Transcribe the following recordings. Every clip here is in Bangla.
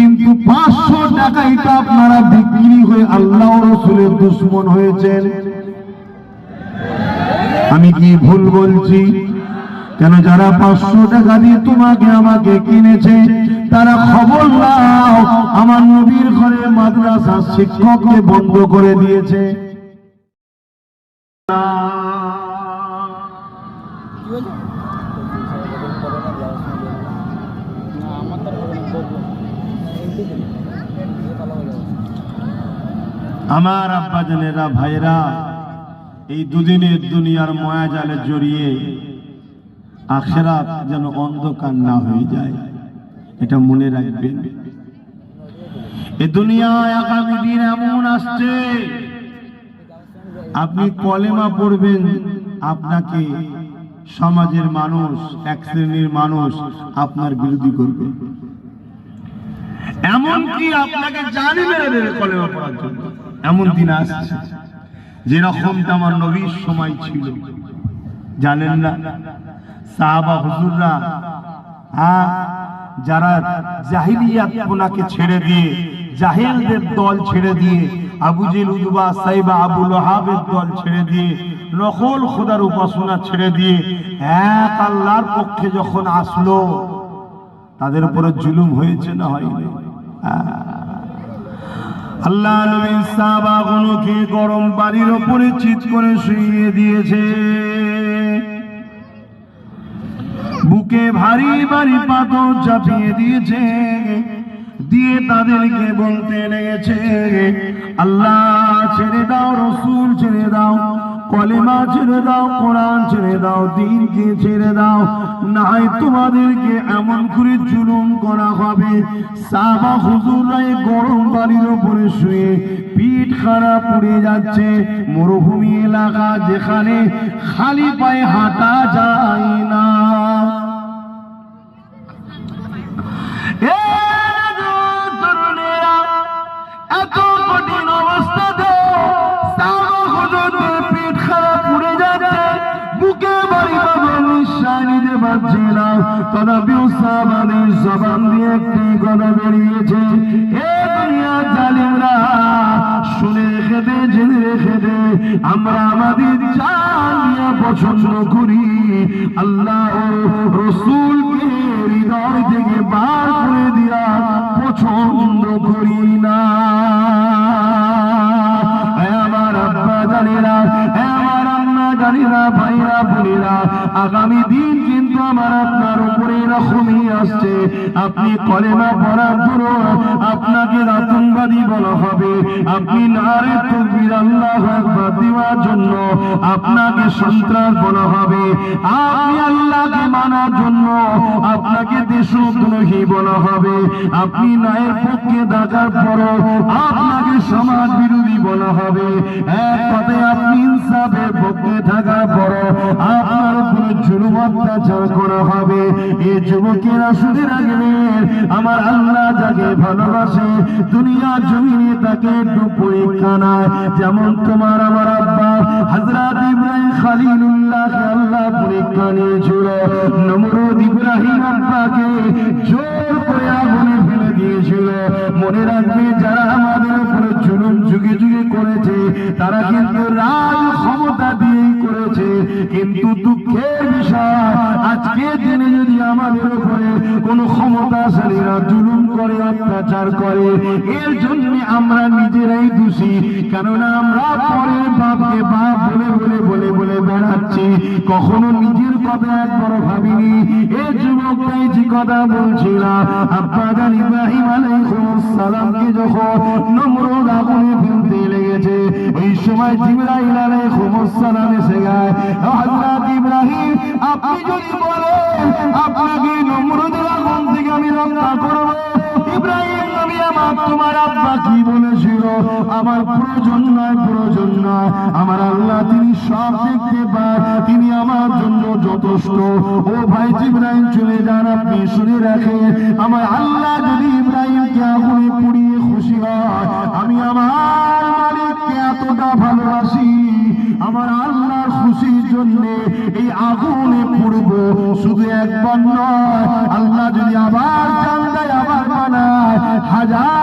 কিন্তু পাঁচশো টাকায় তো আপনারা বিক্রি হয়ে আল্লাহ রসুলের দুশ্মন হয়েছেন। আমি কি ভুল বলছি? কেন যারা পাঁচশো টাকা দিয়ে তোমাকে, আমাকে কিনেছে, তারা খবর নাও, আমার নবীর ঘরে মাদ্রাসা শিক্ষককে বন্ধ করে দিয়েছে। আমার আব্বা জানেরা ভাইরা এই দুদিনের দুনিয়ার মায়া জালে জড়িয়ে আখেরাত যেন অন্ধকার না হয়ে যায়, এটা মনে রাখবেন। এ দুনিয়ায় দিন এমন আসছে, আপনি কলেমা পড়বেন, আপনাকে সমাজের মানুষ, এক শ্রেণির মানুষ আপনার বিরোধী করবে। এমনকি আপনাকে জানি মেরে দেবে কলেমা পড়ার জন্য এমন দিন আসছে যেরকমটা আমার নবীর সময় ছিল জানেন না, সাহাবা হুজুররা হ্যাঁ যারা জাহিলিয়াত পোনাকে ছেড়ে দিয়ে, জাহেলদের দল ছেড়ে দিয়ে, আবু জেল উজবা সাইবা আবু লোহাবের দল ছেড়ে দিয়ে, নকল খোদার উপাসনা ছেড়ে দিয়ে, এক আল্লাহর পক্ষে যখন আসলো, তাদের উপরে জুলুম হয়েছে না হয়নি হ্যাঁ। আল্লাহ নবী সাহাবাগুলোকে গরম বাড়ির ওপরে চিত করে শুইয়ে দিয়েছে। বুকে ভারী ভারী পাথর চাপিয়ে দিয়েছে, দিয়ে তাদেরকে বলতে লেগেছে, আল্লাহ ছেড়ে দাও, রসুল ছেড়ে দাও কলেমা ছেড়ে দাও, কোরআন ছেড়ে দাও, দিনকে ছেড়ে দাও। নাই তোমাদেরকে এমন করে জুলুম করা হবে। সাবা হুজুরাই গরম বাড়ির উপরে শুয়ে পিঠ খারাপ পড়ে যাচ্ছে। মরুভূমি এলাকা যেখানে খালি পায়ে হাঁটা যায় না। এত পাবে নিঃশ্বাস নিতে পারছে না তথাপিও সাহাবাদের জবান পছন্দ করি আল্লাহ ও রসুলকে হৃদয় থেকে বার করে দিয়া আগামী দিন কিন্তু আমার আপনার উপরে এরকমই আসছে। আপনি কলেমা পড়ার পর আপনাকে আতঙ্কবাদী বলা হবে। আপনি নারে তকবীর, আল্লাহ আকবার দেওয়ার জন্য আপনাকে সন্ত্রাস বলা হবে। আপনি আল্লাহকে মানার জন্য আপনাকে দেশদ্রোহী বলা হবে। আপনি নায়ের পক্ষে ডাকার পর আপনাকে সমাজ বিরোধী বলা হবে। এক কথায় আপনি ইনসাফের পক্ষে থাকার পর আপনার উপরে জুলুম অত্যাচার করা হবে। এই যুবকেরা শুধু রাখবেন, আমার আল্লাহ যাকে ভালোবাসে দুনিয়া জমিনে তাকে একটু পরীক্ষা যেমন তোমার আমার আব্বা হজরত ইব্রাহিম খালিলুল্লাহ আল্লাহ পরীক্ষা নিয়েছিল নমরুদ ইব্রাহিম আব্বাকে জোর করে আগুনে ফেলে দিয়েছিল। মনে রাখবে যারা আমাদের উপরে জুলুম যুগে যুগে করেছে, তারা কিন্তু রাজ ক্ষমতা দিয়েই করেছে। কিন্তু দুঃখের বিষয়, আজকে দিনে যদি আমাদের উপরে কোনো ক্ষমতাশালীরা জুলুম করে, অত্যাচার করে, এর জন্য আমরা নিজেরাই দোষী। কেননা আমরা পরের বাপকে বাপ বলে বলে কখনো নিজের কথা একবার ভাবিনি। এ যুবক তাই যে কথা বলছিলাম আব্বা জান ইব্রাহিম আলাইহিস সালামকে যখন নমরুদ আগুনে ফেলতে লেগেছে, ওই সময় জিবরাইল আলাইহিস সালাম এসে গায় হযরত ইব্রাহিম, আপনি যদি বলেন, আপনাকে তোমার আব্বা কি বলেছিল আমার প্রয়োজন নয় প্রয়োজন নয়। আমার আল্লাহ তিনি সব দেখতে পান, তিনি আমার জন্য যথেষ্ট। ও ভাই ইব্রাহিম চলে যান আপনি, শুনে রাখেন, আমার আল্লাহ যদি ইব্রাহিমকে আগুনে পুড়িয়ে খুশি হয়, আমি আমার মালিককে এতটা ভালোবাসি, আমার আল্লাহর খুশির জন্য এই আগুনে পুড়ব, শুধু একবার নয়, আল্লাহ যদি আবার জান দেয় আবার বানায়, হাজার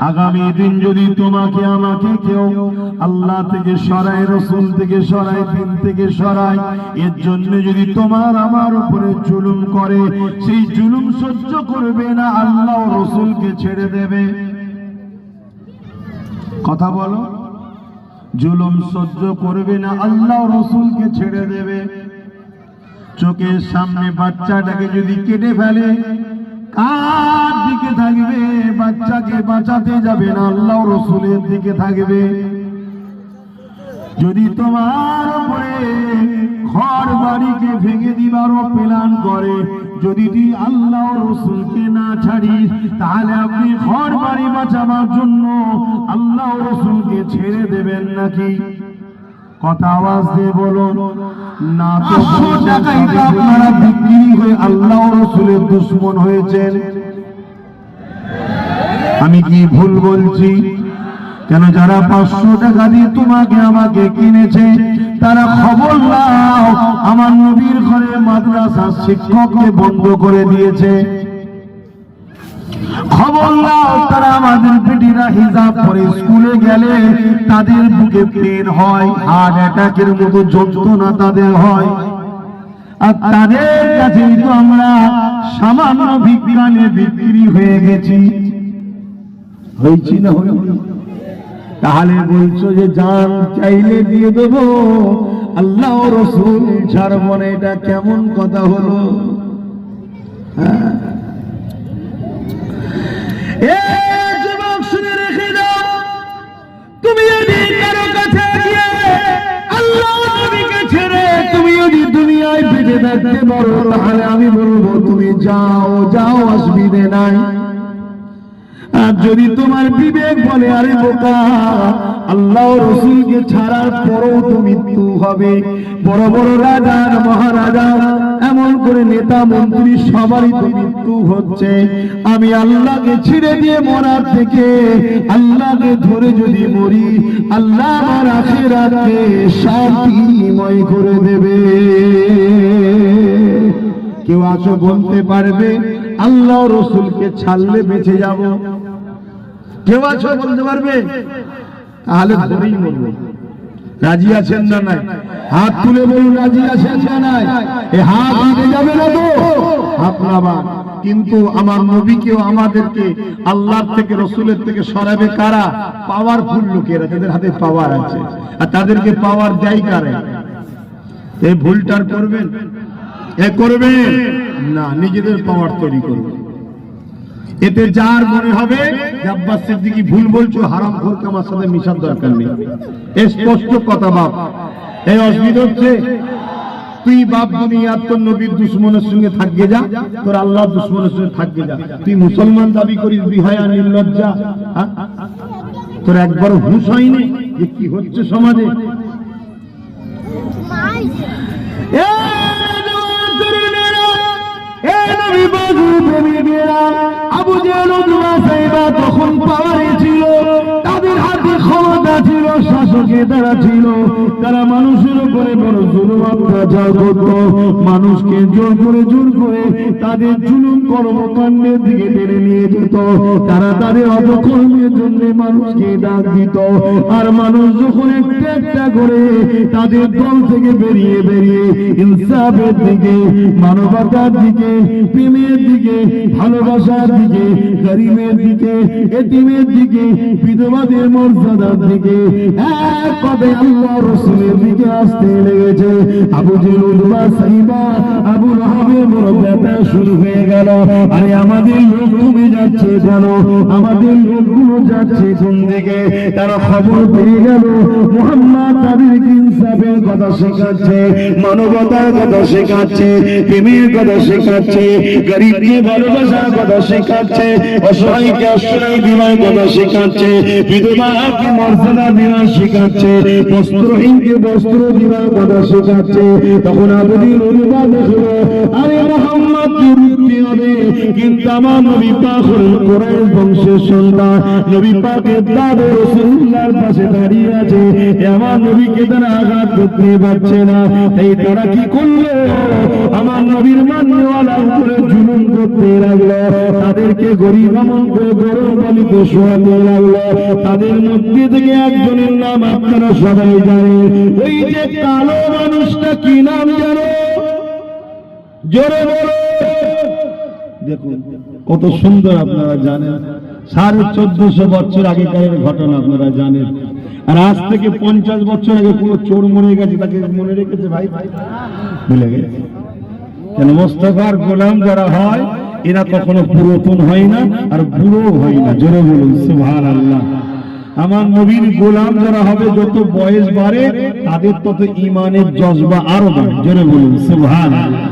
আগামী দিন যদি তোমাকে, আমাকে কেউ আল্লাহ থেকে সরায়, রসুল থেকে সরায়, দিন থেকে সরায়, এর জন্য যদি তোমার আমার উপরে জুলুম করে, সেই জুলুম সহ্য করবে না, আল্লাহ রসুলকে ছেড়ে দেবে। কথা বলো। জুলুম সহ্য করবে না, আল্লাহ রসুলকে ছেড়ে দেবে। চোখের সামনে বাচ্চাটাকে যদি কেটে ফেলে কার দিকে থাকবে? বাচ্চাকে বাঁচাতে যাবে না আল্লাহ রসুলের দিকে থাকবে। যদি তোমার উপরে ঘর বাড়িকে ভেঙে দিবারও প্ল্যান করে, যদি তুই আল্লাহ রসুলকে না ছাড়িস, তাহলে আপনি ঘর বাড়ি বাঁচাবার জন্য আল্লাহ রসুলকে ছেড়ে দেবেন নাকি? কথা আওয়াজ দিয়ে বলুন না তো টাকাই তো আপনারা বিক্রি হয়ে আল্লাহ রসুলের দুশ্মন হয়েছেন। আমি কি ভুল বলছি? কেন যারা পাঁচশো টাকা দিয়ে তোমাকে আমাকে কিনেছে তারা খবর নাও আমার নবীর ঘরে মাদ্রাসার শিক্ষককে বন্ধ করে দিয়েছে। তাদের বুকে হয় আর তাদের কাছে তো আমরা সামান্য বিজ্ঞানে বিক্রি হয়ে গেছি। হয়েছি না? তাহলে বলছো যে জান চাইলে দিয়ে দেব, আল্লাহ রসুল ছাড়ব না, এটা কেমন কথা হলো? হ্যাঁ? থাকতে পারো তাহলে আমি বলব, তুমি যাও যাও অসুবিধে নাই। আর যদি তোমার বিবেক বলে, আরে বোকা, আল্লাহ রসুলকে ছাড়ার পরও তো মৃত্যু হবে। বড় বড় রাজা, মহারাজা, এমন করে নেতা, মন্ত্রী, সবারই তো মৃত্যু হচ্ছে। আমি আল্লাহকে ছিঁড়ে দিয়ে মরার থেকে, আল্লাহকে ধরে যদি মরি, আল্লাহ আমার আখেরাতকে শান্তিময় করে দেবে। কেউ আছো বলতে পারবে, আল্লাহ রসুলকে ছাড়লে বেঁচে যাব। কেউ আছো বলতে পারবে? তাহলে ধরেই বলব, রাজি আছেন না নাই? হাত তুলে বলুন, রাজি আছেন না নাই? এ হাত যাবে না তো? কিন্তু আমার নবীকেও আমাদেরকে, আল্লাহর থেকে, রসুলের থেকে সরাবে কারা? পাওয়ারফুল লোকেরা তাদের হাতে পাওয়ার আছে। আর তাদেরকে পাওয়ার দেয় কারে? এই ভুলটার করবেন? করবে? না, নিজেদের পাওয়ার তৈরি করবে। এতে যার মনে হবে আব্বাস সিদ্দিকি ভুল বলছো, হারাম খোরকে আমার সাথে মিশার দরকার নেই। স্পষ্ট কথা, বাপ। এই অসুবিধা হচ্ছে, তুই বাপ দুনিয়ার তোর নবীর দুশ্মনের সঙ্গে থাকবে যা, তোর আল্লাহ দুশ্মনের সঙ্গে থাকবে যা। তুই মুসলমান দাবি করিস, বিহায়া, নির্লজ্জা? তোর একবার হুঁশ হয়নি যে কি হচ্ছে সমাজে? পাওয়ারে ছিল। তাদের হাতে ক্ষমতা ছিল। শাসকে তারা ছিল। তারা মানুষের উপরে মানুষকে জোর করে জোর করে তাদের জুলুম কর্মকাণ্ডের দিকে টেনে নিয়ে যেত। তারা তাদের অপকর্মের জন্য মানুষকে ডাক দিত। আর মানুষ যখন একটা করে তাদের দল থেকে বেরিয়ে বেরিয়ে ইনসাফের দিকে, মানবতার দিকে, প্রেমের দিকে, ভালোবাসার দিকে, গরিবের দিকে, এতিমের দিকে, বিধবাদের মর্যাদার দিকে পদে আল্লাহ রসুলের দিকে আসতে লেগেছে? আবু জেলুদবা সাইবা, আবু রহাবের বড় ব্যথা শুরু হয়ে গেল। আরে আমাদের লোক কমে যাচ্ছে কেন আমাদের লোকগুলো যাচ্ছে কোন দিকে তারা খবর পেয়ে গেল, মোহাম্মদ তাদেরকে ইনসাফের কথা শেখাচ্ছে, মানবতার কথা শেখাচ্ছে, প্রেমের কথা শেখাচ্ছে, গরিবকে ভালোবাসার কথা শেখাচ্ছে, অসহায়কে আশ্রয় দেওয়ার কথা শেখাচ্ছে, বিধবাকে মর্যাদা দেওয়ার শেখাচ্ছে শেখাচ্ছে, বস্ত্রহীনকে বস্ত্র দিবার কথা শেখাচ্ছে। তখন আপনি আরে মোহাম্মদ কিন্তু আমার নবী পাক হলেন কোরআন বংশের সন্তান। নবী পাশে দাঁড়িয়ে আছে। আমার নবীকে তারা আঘাত করতে পারছে না। এই তারা কি আমার নবীর মান্যওয়ালা উপরে করতে লাগল তাদেরকে গরিব গরম শোয়াতে লাগল। তাদের মধ্যে থেকে একজনের নাম আপনারা সবাই জানেন। যে কালো মানুষটা কি নাম জানো? জোরে বলো। কত সুন্দর আপনারা জানেন। সাড়ে চোদ্দশো বছর আগেকার ঘটনা আপনারা জানেন। আর আজ থেকে পঞ্চাশ বছর আগে কোনো চোর মরে গেছে, তাকে মনে রেখেছে ভাই? ভুলে গেছে। কেন মোস্তফার গোলাম যারা হয়, এরা কখনো পুরাতন হয় না আর বুড়ো হয় না। জোরে বলুন সুভান আল্লাহ আমার নবীর গোলাম যারা হবে, যত বয়স বাড়ে, তাদের তত ইমানের জজবা আরও বাড়ে। জোরে বলুন সুভান আল্লাহ